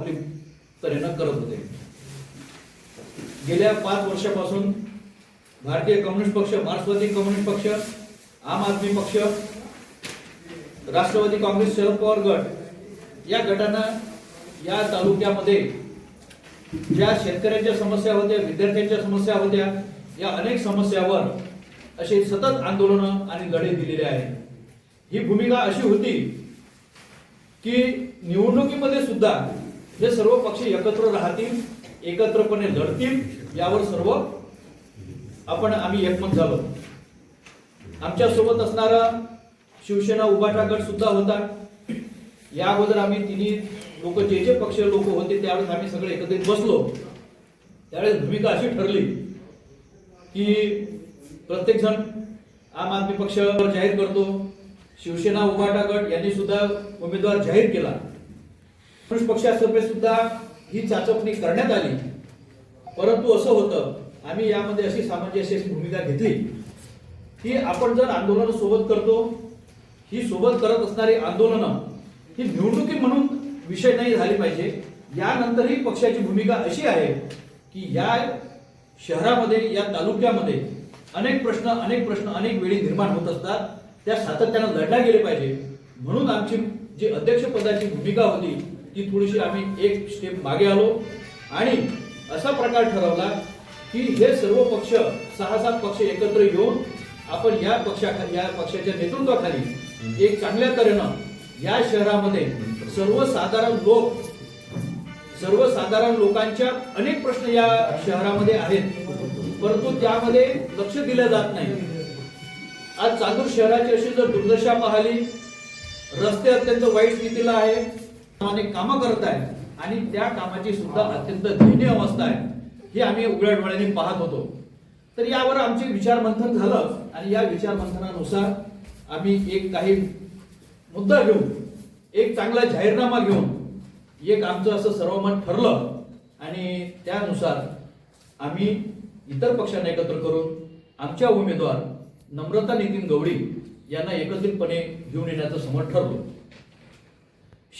आपली तऱ्हेनं करत होते. गेल्या पाच वर्षापासून भारतीय कम्युनिस्ट पक्ष मार्क्सवादी कम्युनिस्ट पक्ष आम आदमी पक्ष राष्ट्रवादी काँग्रेस शरद पवार गट या गटांना या तालुक्यामध्ये ज्या शेतकऱ्यांच्या समस्या होत्या विद्यार्थ्यांच्या समस्या होत्या या अनेक समस्यावर असे सतत आंदोलनं आणि लढे दिलेले आहेत. ही भूमिका अशी होती की निवडणुकीमध्ये सुद्धा हे सर्व पक्ष एकत्र राहतील एकत्रपणे लढतील यावर सर्व आपण आम्ही एकमत झालो. आमच्यासोबत असणारा शिवसेना उभाटा गट सुद्धा होता. या अगोदर आम्ही तिन्ही लोक जे जे पक्ष लोक होते त्यावेळेस आम्ही सगळे एकत्रित बसलो. त्यावेळेस भूमिका अशी ठरली की प्रत्येक जण आम आदमी पक्ष जाहीर करतो. शिवसेना उभाटा गट यांनी सुद्धा उमेदवार जाहीर केला. पक्षातर्फे सुद्धा ही चाचपणी करण्यात आली. परंतु असं होतं आम्ही यामध्ये अशी सामंजस्य भूमिका घेतली की आपण जर आंदोलन सोबत करतो ही सोबत करत असणारी आंदोलनं ही निवडणुकी म्हणून विषय नाही झाली पाहिजे. यानंतरही पक्षाची भूमिका अशी आहे की या शहरामध्ये या तालुक्यामध्ये अनेक प्रश्न अनेक प्रश्न अनेक वेळी निर्माण होत असतात. त्या सातत्यानं लढल्या गेले पाहिजे. म्हणून आमची जी अध्यक्षपदाची भूमिका होती ती थोडीशी आम्ही एक स्टेप मागे आलो आणि असा प्रकार ठरवला की हे सर्व पक्ष सहा सात पक्ष एकत्र येऊन आपण या पक्षाखाली या पक्षाच्या नेतृत्वाखाली एक चांगल्या तऱ्हेनं या शहरामध्ये सर्वसाधारण लोक सर्वसाधारण लोकांच्या अनेक प्रश्न या शहरामध्ये आहेत. परंतु त्यामध्ये लक्ष दिलं जात नाही. आज चांदूर शहराची अशी जर दुर्दशा पाहिली रस्ते अत्यंत वाईट स्थितीला आहे. कामं करत आहे आणि त्या कामाची सुद्धा अत्यंत दयनीय अवस्था आहे. ही आम्ही उघड्या डोळ्याने पाहत होतो. तर यावर आमचे विचार मंथन झालं आणि या विचार मंथनानुसार आम्ही एक काही मुद्दा घेऊन एक चांगला जाहीरनामा घेऊन एक आमचं असं सर्वमत ठरलं आणि त्यानुसार आम्ही इतर पक्षांना एकत्र करून आमच्या उमेदवार नम्रता नितीन गवडी यांना एकत्रितपणे घेऊन येण्याचं समोर ठरलो.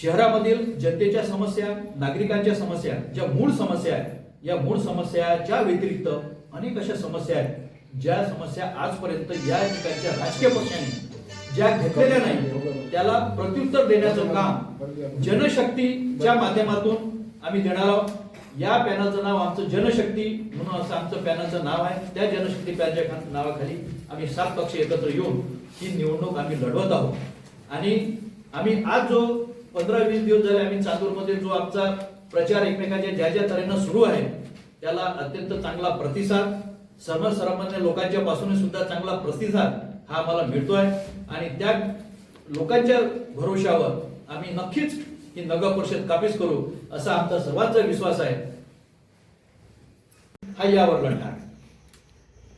शहरामधील जनतेच्या समस्या नागरिकांच्या समस्या ज्या मूळ समस्या आहेत या मूळ समस्याच्या व्यतिरिक्त अनेक अशा समस्या आहेत ज्या समस्या आजपर्यंत या ठिकाणच्या राजकीय पक्षांनी ज्या घेतलेल्या नाही त्याला प्रत्युत्तर देण्याचं काम जनशक्तीच्या माध्यमातून आम्ही देणार आहोत. या पॅनलचं नाव आमचं जनशक्ती म्हणून असं आमचं पॅनलचं नाव आहे. त्या जनशक्ती पॅनच्या नावाखाली आम्ही सात पक्ष एकत्र येऊन ही निवडणूक आम्ही लढवत आहोत. आणि आम्ही आज जो पंधरा वीस दिवस झाले आम्ही चांदूरमध्ये जो आमचा प्रचार एकमेकांच्या ज्या ज्या तऱ्हेनं सुरू आहे त्याला अत्यंत चांगला प्रतिसाद सर्वसामान्य लोकांच्या पासून सुद्धा चांगला प्रतिसाद हा आम्हाला मिळतोय. आणि त्या लोकांच्या भरोशावर आम्ही नक्कीच ही नगर परिषद काबीज करू असा आमचा सर्वांचा विश्वास आहे. हा यावर लढणार.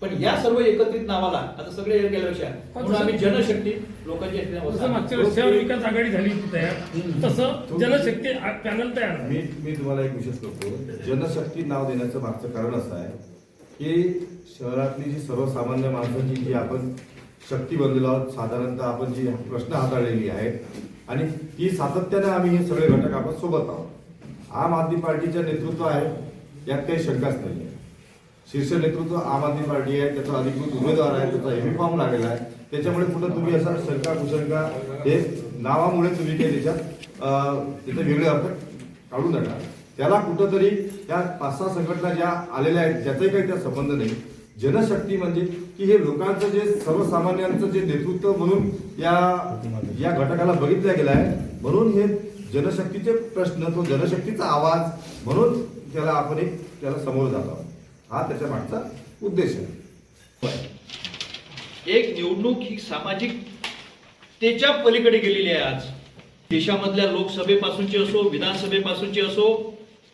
पण या सर्व एकत्रित नावाला आता सगळे गेल्यापेक्षा म्हणून आम्ही जनशक्ती जसं मागच्या शहर विकास आघाडी झाली होती तयार. तसं जनशक्ती पॅनल तयार. मी मी तुम्हाला एक विशेष करतो. जनशक्ती नाव देण्याचं मागचं कारण असं आहे की शहरातली जी सर्वसामान्य माणसाची जी आपण शक्ती बनलेलो आहोत साधारणतः आपण जी प्रश्न हाताळलेली आहेत आणि ती सातत्यानं आम्ही हे सगळे घटक आपण सोबत आहोत. आम आदमी पार्टीचं नेतृत्व आहे यात काही शंकाच नाही आहे शीर्ष नेतृत्व आम आदमी पार्टी आहे त्याचा अधिकृत उमेदवार आहे त्याचा युनिफॉर्म फॉर्म लागलेला आहे. त्याच्यामुळे कुठं तुम्ही असा शंका कुशंका हे नावामुळे तुम्ही काही त्याच्यात तिथे त्याचे वेगळे अर्थ काढू नका त्याला कुठंतरी त्या पाच सहा संघटना ज्या आलेल्या आहेत ज्याचाही काही त्या संबंध नाही. जनशक्ती म्हणजे की हे लोकांचं जे सर्वसामान्यांचं जे नेतृत्व म्हणून या या घटकाला बघितलं गेलं आहे म्हणून हे जनशक्तीचे प्रश्न तो जनशक्तीचा आवाज म्हणून त्याला आपण एक त्याला समोर जातो. आहोत. हा त्याच्या मागचा उद्देश आहे. एक निवडणूक ही सामाजिक त्याच्या पलीकडे गेलेली आहे आज. देशामधल्या लोकसभेपासूनची असो विधानसभेपासूनची असो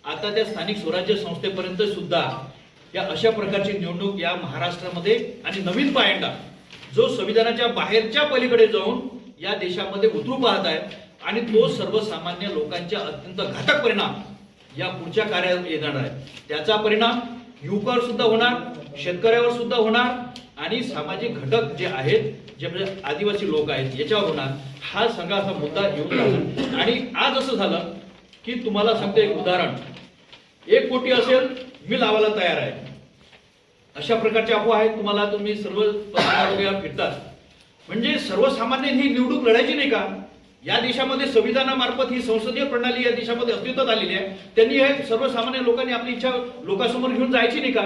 आता त्या स्थानिक स्वराज्य संस्थेपर्यंत सुद्धा या अशा प्रकारची निवडणूक या महाराष्ट्रामध्ये आणि नवीन पायंडा जो संविधानाच्या बाहेरच्या पलीकडे जाऊन या देशामध्ये उतरू पाहत आहे आणि तो सर्वसामान्य लोकांच्या अत्यंत घातक परिणाम या पुढच्या कार्यात येणार आहे. त्याचा परिणाम युवकावर सुद्धा होणार शेतकऱ्यावर सुद्धा होणार आणि सामाजिक घटक जे आहेत जे म्हणजे आदिवासी लोक आहेत याच्यावर होणार. हा सगळा असा मुद्दा येऊन आणि आज असं झालं की तुम्हाला सांगतो एक उदाहरण. एक कोटी असेल मी लावायला तयार आहे. अशा प्रकारच्या अफवा आहेत तुम्हाला तुम्ही सर्व वगैरे फिरतात. म्हणजे सर्वसामान्य ही निवडून लढायची नाही का? या देशामध्ये संविधानामार्फत ही संसदीय प्रणाली या देशामध्ये अस्तित्वात आलेली आहे. त्यांनी हे सर्वसामान्य लोकांनी आपली इच्छा लोकांसमोर घेऊन जायची नाही का?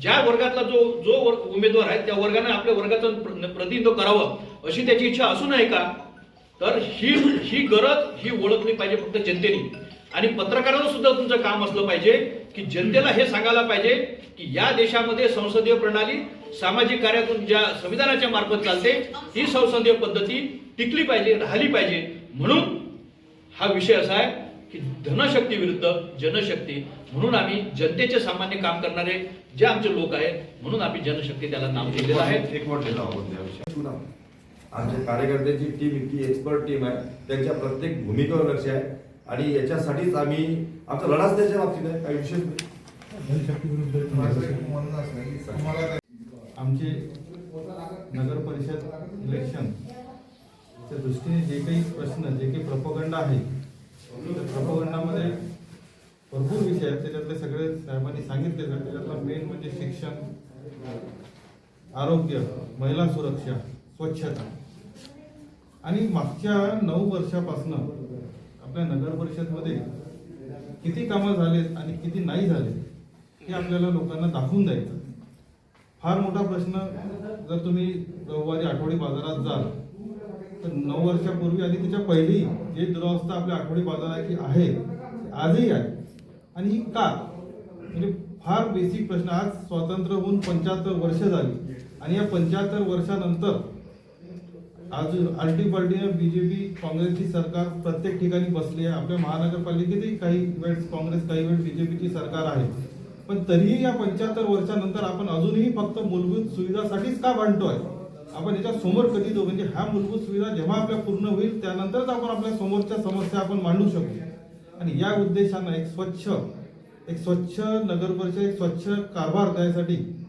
ज्या वर्गातला जो जो वर्ग उमेदवार आहे त्या वर्गाने आपल्या वर्गाचं प्रतिनिधित्व करावं अशी त्याची इच्छा असू नये का? तर ही ही गरज ही ओळखली पाहिजे फक्त जनतेने. आणि पत्रकारांना सुद्धा तुमचं काम असलं पाहिजे की जनतेला हे सांगायला पाहिजे की या देशामध्ये संसदीय प्रणाली सामाजिक कार्यातून ज्या संविधानाच्या मार्फत चालते ही संसदीय पद्धती टिकली पाहिजे राहिली पाहिजे. म्हणून हा विषय असा आहे की धनशक्ती विरुद्ध जनशक्ती. म्हणून आम्ही जनतेचे सामान्य काम करणारे जे आमचे लोक आहेत म्हणून आम्ही जनशक्ती त्याला नाव दिलेलं आहे. एक. आमच्या कार्यकर्त्यांची टीम इतकी एक्सपर्ट टीम आहे. त्यांच्या प्रत्येक भूमिकेवर लक्ष आहे. आणि याच्यासाठीच आम्ही आमचा लढाच त्याच्या बाबतीत आहे. काही विशेष नाही. आमचे नगर परिषद इलेक्शन त्या दृष्टीने जे काही प्रश्न जे काही प्रपोगंड आहे त्या प्रपोगंडामध्ये भरपूर विषय आहेत. त्याच्यातले सगळे साहेबांनी सांगितले तर त्याच्यातला मेन म्हणजे शिक्षण आरोग्य महिला सुरक्षा स्वच्छता. आणि मागच्या नऊ वर्षापासून आपल्या नगर परिषदमध्ये किती कामं झालेत आणि किती नाही झाले हे आपल्याला लोकांना दाखवून द्यायचं. फार मोठा प्रश्न जर तुम्ही रविवारी आठवडी बाजारात जाल तर नऊ वर्षापूर्वी आणि त्याच्या पहिली जे दुरावस्था आपल्या आठवडी बाजाराची आहे आजही आहे. आणि ही का? म्हणजे फार बेसिक प्रश्न. आज स्वातंत्र्य होऊन पंच्याहत्तर वर्ष झाली. आणि या पंच्याहत्तर वर्षानंतर आज आलटी जे पी काँग्रेसची सरकार प्रत्येक ठिकाणी बसली आहे. आपल्या महानगरपालिकेतही काही वेळेस काँग्रेस काही वेळ पीची सरकार आहे. पण तरीही या पंच्याहत्तर वर्षानंतर आपण अजूनही फक्त मूलभूत सुविधासाठीच का भांडतोय? आपण याच्या समोर कधी जाऊ? म्हणजे ह्या मूलभूत सुविधा जेव्हा आपल्या पूर्ण होईल त्यानंतरच आपण आपल्या समोरच्या समस्या आपण मांडू शकू. आणि या उद्देशानं एक स्वच्छ एक स्वच्छ नगर परिषद एक स्वच्छ कारभार द्यायसाठी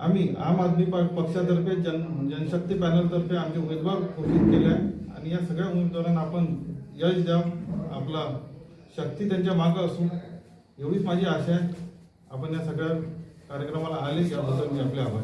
आम्ही आम आदमी प- पक्षातर्फे जन जनशक्ती पॅनलतर्फे आमचे उमेदवार घोषित केले आहे आणि या सगळ्या उमेदवारांना आपण यश द्या. आपला शक्ती त्यांच्या मागं असू. एवढीच माझी आशा आहे. आपण या सगळ्या कार्यक्रमाला आले याबद्दल मी आपले आभार